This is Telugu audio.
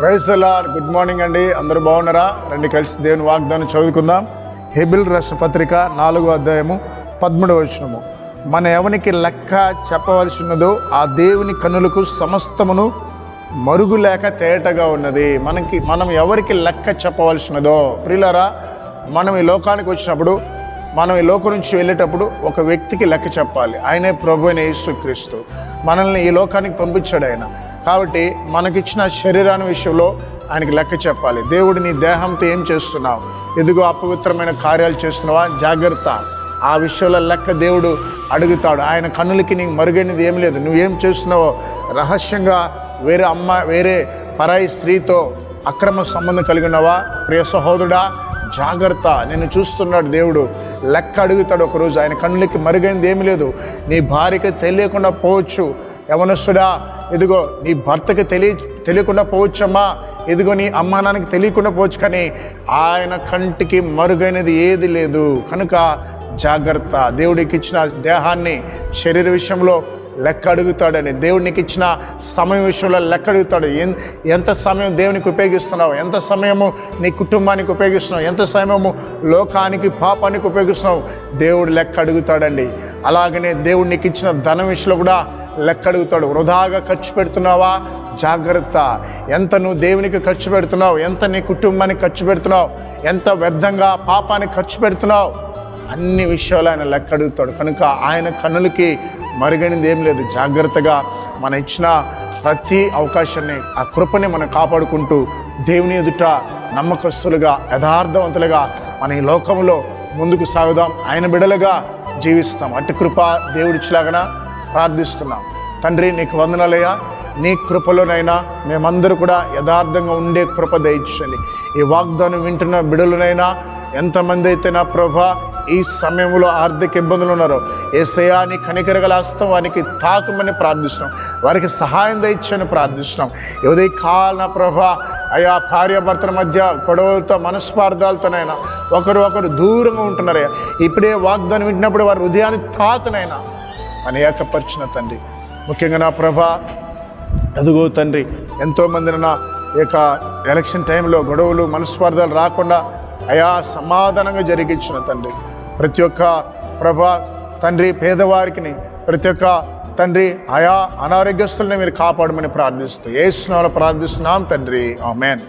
ప్రైజ్ గుడ్ మార్నింగ్ అండి. అందరూ బాగున్నారా? రండి కలిసి దేవుని వాగ్దానం చదువుకుందాం. హెబిల్ రాష్ట్ర పత్రిక నాలుగో అధ్యాయము పదమూడవ వచనము. మన ఎవనికి లెక్క చెప్పవలసి ఉన్నదో ఆ దేవుని కన్నులకు సమస్తమును మరుగు లేక తేటగా ఉన్నది. మనకి మనం ఎవరికి లెక్క చెప్పవలసినదో ప్రియులరా మనం ఈ లోకానికి వచ్చినప్పుడు మనం ఈ లోకం నుంచి వెళ్ళేటప్పుడు ఒక వ్యక్తికి లెక్క చెప్పాలి. ఆయనే ప్రభు అయిన యేసుక్రీస్తు. మనల్ని ఈ లోకానికి పంపించాడు ఆయన. కాబట్టి మనకిచ్చిన శరీరాన్ని విషయంలో ఆయనకి లెక్క చెప్పాలి. దేవుడు నీ దేహంతో ఏం చేస్తున్నావు? ఎదుగో అపవిత్రమైన కార్యాలు చేస్తున్నావా? జాగ్రత్త. ఆ విషయంలో లెక్క దేవుడు అడుగుతాడు. ఆయన కన్నులకి నీకు మరుగైనది ఏం లేదు. నువ్వేం చేస్తున్నావో? రహస్యంగా వేరే అమ్మ వేరే పరాయి స్త్రీతో అక్రమ సంబంధం కలిగి ఉన్నావా? ప్రియ సహోదరుడా జాగ్రత్త. నేను చూస్తున్నాడు దేవుడు. లెక్క అడుగుతాడు ఒకరోజు. ఆయన కన్నులకి మరుగైనది ఏమి లేదు. నీ భార్యకి తెలియకుండా పోవచ్చు. యవనస్తుడా ఇదిగో నీ భర్తకి తెలియ తెలియకుండా పోవచ్చమ్మా. ఇదిగో నీ అమ్మానానికి తెలియకుండా పోవచ్చు కానీ ఆయన కంటికి మరుగైనది ఏది లేదు. కనుక జాగ్రత్త. దేవుడికి ఇచ్చిన దేహాన్ని శరీర విషయంలో లెక్క అడుగుతాడని. దేవునికి ఇచ్చిన సమయం విషయంలో లెక్క అడుగుతాడు. ఎన్- ఎంత సమయం దేవునికి ఉపయోగిస్తున్నావు? ఎంత సమయము నీ కుటుంబానికి ఉపయోగిస్తున్నావు? ఎంత సమయము లోకానికి పాపానికి ఉపయోగిస్తున్నావు? దేవుడు లెక్క అడుగుతాడండి. అలాగనే దేవుడు నీకు ఇచ్చిన ధనం విషయంలో కూడా లెక్క అడుగుతాడు వృధాగా ఖర్చు పెడుతున్నావా? జాగ్రత్త. ఎంత నువ్వు దేవునికి ఖర్చు పెడుతున్నావు? ఎంత నీ కుటుంబానికి ఖర్చు పెడుతున్నావు? ఎంత వ్యర్థంగా పాపానికి ఖర్చు పెడుతున్నావు? అన్ని విషయాలు ఆయన లెక్క అడుగుతాడు కనుక ఆయన కన్నులకి మరుగైనది ఏం లేదు. జాగ్రత్తగా మన ఇచ్చిన ప్రతి అవకాశాన్ని ఆ కృపని మనం కాపాడుకుంటూ దేవుని ఎదుట నమ్మకస్తులుగా యథార్థవంతులుగా మన ఈ లోకంలో ముందుకు సాగుదాం. ఆయన బిడలుగా జీవిస్తాం. అట్టి కృప దేవుడిచ్చిలాగన? ప్రార్థిస్తున్నాం. తండ్రి నీకు వందనాలయ్యా. నీ కృపలోనైనా మేమందరూ కూడా యథార్థంగా ఉండే కృప దయచండి ఈ వాగ్దానం వింటున్న బిడులనైనా ఎంతమంది అయితే నా ప్రభా ఈ సమయంలో ఆర్థిక ఇబ్బందులు ఉన్నారో ఏ నీ కనికరగల హస్తం వారికి తాకమని ప్రార్థిస్తున్నాం. వారికి సహాయం దయచని ప్రార్థిస్తున్నాం. ఉదయ కాలన ప్రభ అయా భార్యాభర్తల మధ్య గొడవలతో మనస్పార్థాలతోనైనా ఒకరు ఒకరు దూరంగా ఉంటున్నారయ్యా. ఇప్పుడే వాగ్దానం వింటున్నప్పుడు వారి హృదయాన్ని తాకునైనా అనేకపరిచిన తండ్రి. ముఖ్యంగా నా ప్రభ ఎదుగో తండ్రి ఎంతోమందిని నా యొక్క ఎలక్షన్ టైంలో గొడవలు మనస్పార్థాలు రాకుండా అయా సమాధానంగా జరిగించిన తండ్రి. ప్రతి ఒక్క ప్రభా తండ్రి పేదవారికి ప్రతి ఒక్క తండ్రి ఆయా అనారోగ్యస్తుల్ని మీరు కాపాడమని ప్రార్థిస్తూ ఏ స్నాలు ప్రార్థిస్తున్నాం తండ్రి. ఆమెన్.